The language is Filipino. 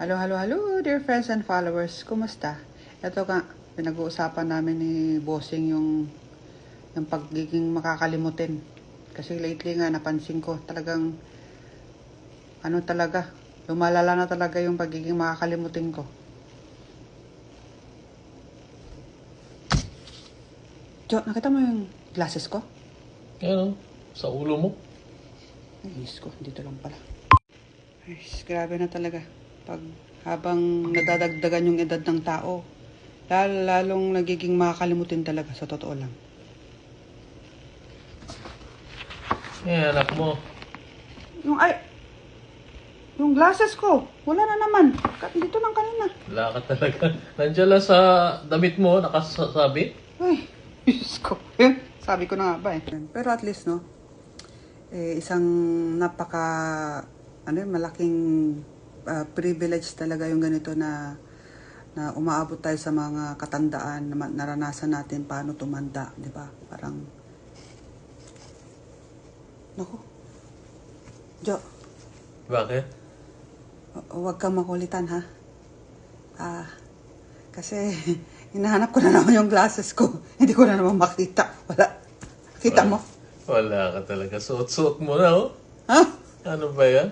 Hello, hello, hello, dear friends and followers. Kumusta? Ito ka, pinag-uusapan namin ni Bossing yung, yung pagiging makakalimutin. Kasi lately nga, napansin ko, talagang, ano talaga, lumalala na talaga yung pagiging makakalimutin ko. Jo, nakita mo yung glasses ko? Ano? Sa ulo mo? Ay, ko, dito lang pala. Ay, grabe na talaga. Pag habang nadadagdagan yung edad ng tao, lalo, lalong nagiging makakalimutin talaga sa totoo lang. Eh, anak mo. Yung ay, yung glasses ko, wala na naman. Dito lang kanina. Wala ka talaga. Nandiyan lang sa damit mo, nakasabit. Ay, Diyos ko. Eh, Sabi ko na nga ba eh. Pero at least, no, eh, isang napaka, ano yun, malaking ah, privilege talaga yung ganito na na umaabot tayo sa mga katandaan na naranasan natin paano tumanda, di ba? Parang, naku, Jo, Bakit? hu- huwag kang makulitan ha. Ah, kasi hinahanap ko na naman yung glasses ko. Hindi ko na naman makita. Wala. Kita mo? Wala ka talaga. Suot-suot mo na, oh. Ha? Ano ba yan?